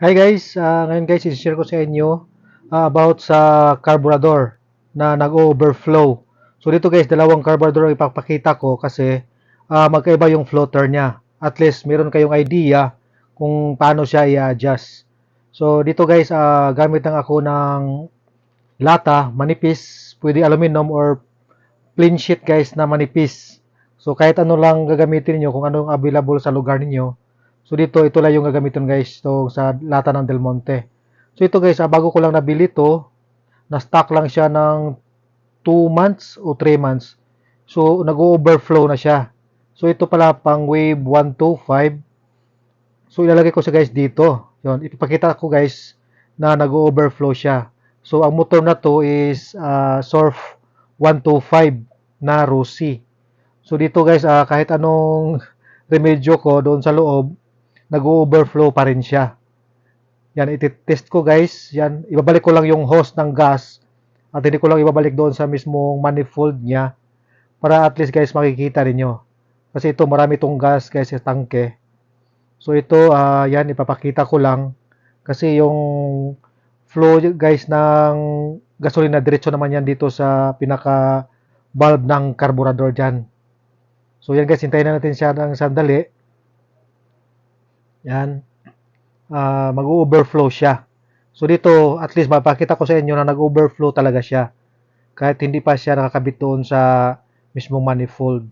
Hi guys, Ah, ngayon guys, i-share ko sa inyo ah, about sa carburetor na nag-overflow. So dito guys, dalawang carburetor ang ipapakita ko kasi ah, magkaiba yung floater niya. At least meron kayong idea kung paano siya i-adjust. So dito guys, ah, gamit lang ako ng lata, manipis, pwede aluminum or plain sheet guys na manipis. So kahit ano lang gagamitin niyo kung anong available sa lugar ninyo. So dito ito lang yung gagamitin guys to sa lata ng Del Monte. So ito guys, ah, bago ko lang nabili to, na stock lang siya ng 2 months o 3 months. So nag-overflow na siya. So ito pala pang wave 125. So ilalagay ko siya guys dito. Yon, ipapakita ko guys na nag-overflow siya. So ang motor na to is ah, Surf 125 na Rossi. So dito guys, ah, kahit anong remedyo ko doon sa loob, nag-overflow pa rin siya. Yan, iti-test ko guys. Yan, ibabalik ko lang yung hose ng gas at hindi ko lang ibabalik doon sa mismong manifold niya para at least guys makikita ninyo. Kasi ito marami itong gas guys sa tangke. So ito, ah, yan, ipapakita ko lang kasi yung flow guys ng gasolina diretso naman yan dito sa pinaka valve ng carburetor dyan. So yan guys, hintayin na natin siya ng sandali. Yan. Ah, mag-overflow siya. So dito, at least mapakita ko sa inyo na nag-overflow talaga siya. Kahit hindi pa siya nakakabit doon sa mismong manifold.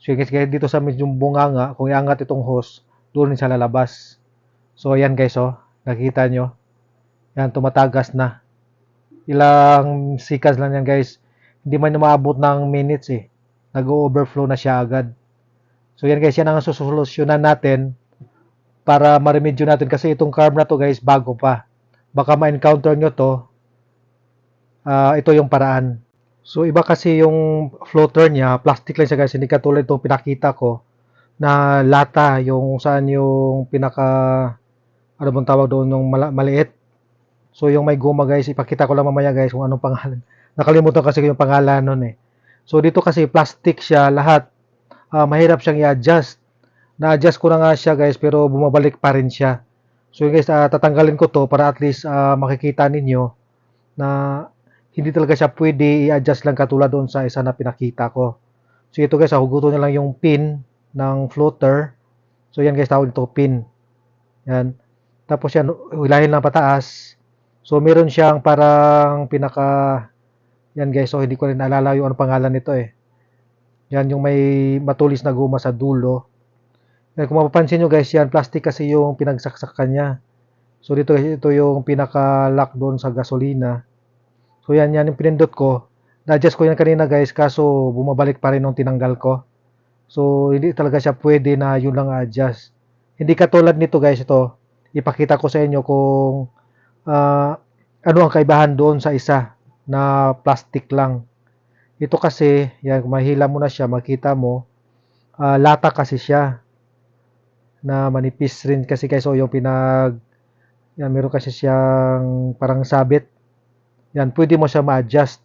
So kahit dito sa mismong bunganga, kung iangat itong hose, doon siya lalabas. So ayan guys, oh, nakita nyo. Yan, tumatagas na. Ilang seconds lang yan guys. Hindi man umaabot ng minutes eh. Nag-overflow na siya agad. So yan guys, yan ang susolusyonan natin para ma-remedyo natin kasi itong carb na to guys, bago pa. Baka ma-encounter nyo to. Ah, ito yung paraan. So iba kasi yung floater niya, plastic lang siya guys, hindi katulad itong pinakita ko na lata, yung saan yung pinaka ano bang tawag doon, yung mala- maliit. So yung may guma guys, ipakita ko lang mamaya guys kung anong pangalan. Nakalimutan kasi yung pangalan nun eh. So dito kasi plastic siya lahat. Ah, mahirap siyang i-adjust. Na-adjust ko na nga siya guys pero bumabalik pa rin siya. So guys, ah, tatanggalin ko to para at least ah, makikita ninyo na hindi talaga siya pwede i-adjust lang katulad doon sa isa na pinakita ko. So ito guys, ah, hugutin na lang yung pin ng floater. So yan guys, tawag ito pin. Yan. Tapos yan, hilahin lang pataas. So meron siyang parang pinaka yan guys, so hindi ko rin naalala yung ano pangalan nito eh. Yan yung may matulis na guma sa dulo. Yan, kung mapapansin nyo guys, yan plastic kasi yung pinagsaksakan niya. So dito ito yung pinaka-lock doon sa gasolina. So yan, yan yung pinindot ko. Na-adjust ko yan kanina guys, kaso bumabalik pa rin nung tinanggal ko. So hindi talaga siya pwede na yun lang adjust. Hindi katulad nito guys, ito. Ipakita ko sa inyo kung ah, ano ang kaibahan doon sa isa na plastic lang. Ito kasi, yan, mahila mo na siya, makita mo, ah, lata kasi siya na manipis rin kasi guys, so yung pinag, yan, meron kasi siyang parang sabit. Yan, pwede mo siya ma-adjust.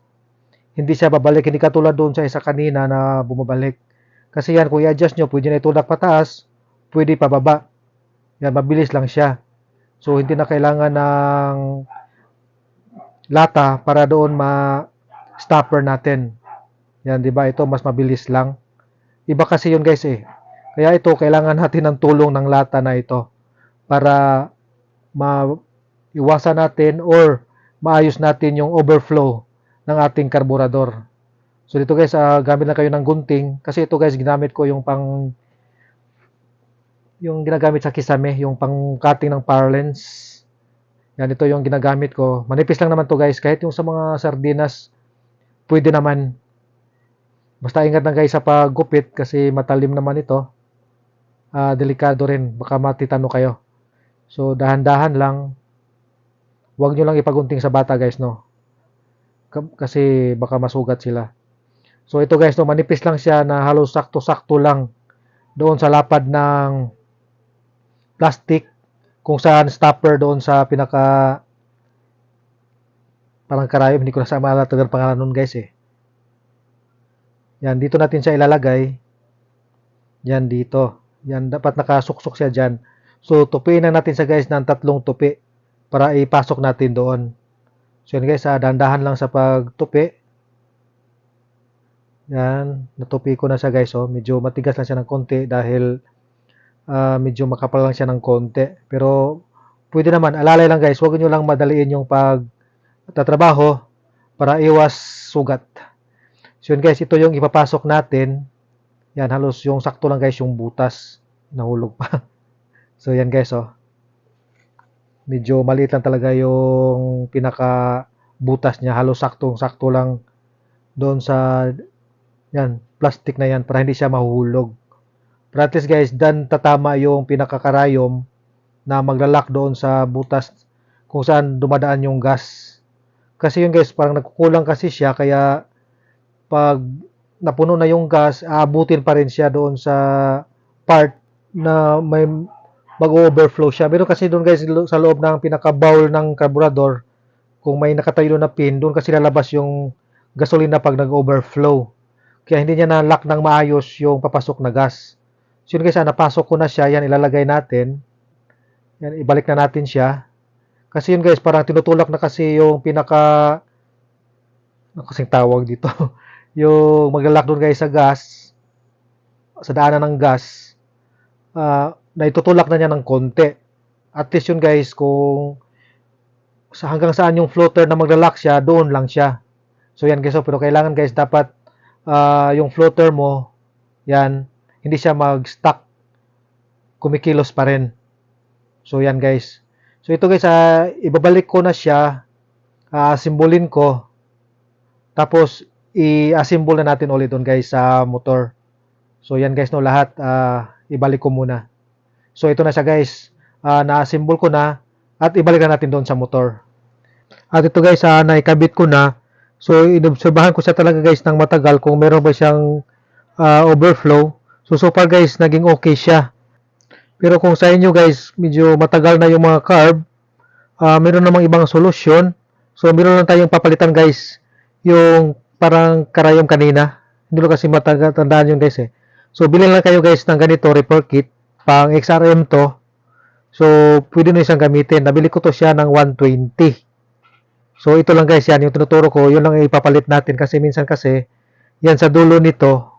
Hindi siya babalik, hindi katulad doon sa isa kanina na bumabalik. Kasi yan, kung i-adjust nyo, pwede na itulak pataas, pwede pababa. Yan, mabilis lang siya. So, hindi na kailangan ng lata para doon ma-stopper natin. Yan, di ba? Ito, mas mabilis lang. Iba kasi yun guys eh. Kaya ito, kailangan natin ng tulong ng lata na ito para maiwasan natin or maayos natin yung overflow ng ating karburador. So dito guys, ah, gamit lang kayo ng gunting kasi ito guys, ginamit ko yung pang yung ginagamit sa kisame, yung pang cutting ng lens. Yan, ito yung ginagamit ko. Manipis lang naman to guys, kahit yung sa mga sardinas, pwede naman. Basta ingat lang guys sa paggupit kasi matalim naman ito. Ah, delikado rin, baka matitano kayo. So dahan-dahan lang. Huwag nyo lang ipagunting sa bata guys, no. Ka- Kasi baka masugat sila. So ito guys, no, manipis lang siya na halos sakto-sakto lang doon sa lapad ng plastic kung saan stopper doon sa pinaka parang karayom, hindi ko na sa maalala tagal pangalan nun guys eh. Yan, dito natin siya ilalagay. Yan dito. Yan, dapat nakasuksok siya dyan. So, tupiin na natin sa guys ng tatlong tupi para ipasok natin doon. So, yan guys, ah, dandahan lang sa pagtupi. Yan, natupi ko na siya guys. Oh. Medyo matigas lang siya ng konti dahil ah, medyo makapal lang siya ng konti. Pero, pwede naman, alalay lang guys. Huwag nyo lang madaliin yung pagtatrabaho para iwas sugat. So yun guys, ito yung ipapasok natin. Yan, halos yung sakto lang guys yung butas. Nahulog pa. so yan guys, oh. Medyo maliit lang talaga yung pinaka butas niya. Halos saktong-sakto lang doon sa yan, plastic na yan para hindi siya mahuhulog. Pero at least guys, dan tatama yung pinakakarayom na maglalak doon sa butas kung saan dumadaan yung gas. Kasi yun guys, parang nagkukulang kasi siya kaya pag napuno na yung gas, aabutin pa rin siya doon sa part na may mag-overflow siya. Pero kasi doon guys, sa loob ng pinaka-bowl ng carburetor, kung may nakatayo na pin, doon kasi lalabas yung gasolina pag nag-overflow. Kaya hindi niya na-lock ng maayos yung papasok na gas. So yun guys, ah, napasok ko na siya, yan ilalagay natin. Yan, ibalik na natin siya. Kasi yun guys, parang tinutulak na kasi yung pinaka ano kasing tawag dito yung maglalak doon guys sa gas sa daanan ng gas ah na itutulak na niya ng konti. At least yun guys kung sa hanggang saan yung floater na maglalak siya doon lang siya. So yan guys oh, pero kailangan guys dapat ah, yung floater mo yan hindi siya mag-stuck kumikilos pa rin. So yan guys. So ito guys ah, ibabalik ko na siya ah, simbolin ko. Tapos, i-assemble na natin ulit doon guys sa motor. So, yan guys no, lahat ah, ibalik ko muna. So, ito na siya guys. Ah, na-assemble ko na at ibalik na natin doon sa motor. At ito guys, ah, naikabit ko na. So, inobserbahan ko siya talaga guys ng matagal kung meron ba siyang ah, overflow. So, so far guys, naging okay siya. Pero kung sa inyo guys, medyo matagal na yung mga carb, ah, meron namang ibang solusyon. So, meron na tayong papalitan guys yung parang karayom kanina. Hindi ko kasi mataga, tandaan yun guys eh. So, bilhin lang kayo guys ng ganito, repair kit. Pang XRM to. So, pwede na isang gamitin. Nabili ko to siya ng 120. So, ito lang guys yan. Yung tinuturo ko, yun lang ipapalit natin. Kasi minsan kasi, yan sa dulo nito,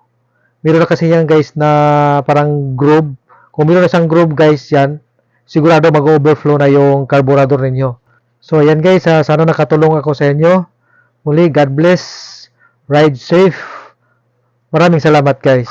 meron na kasi yan guys na parang groove. Kung meron na isang groove guys yan, sigurado mag-overflow na yung carburetor ninyo. So, ayan guys, ah, sana nakatulong ako sa inyo. Muli, God bless. Ride safe. Maraming salamat guys.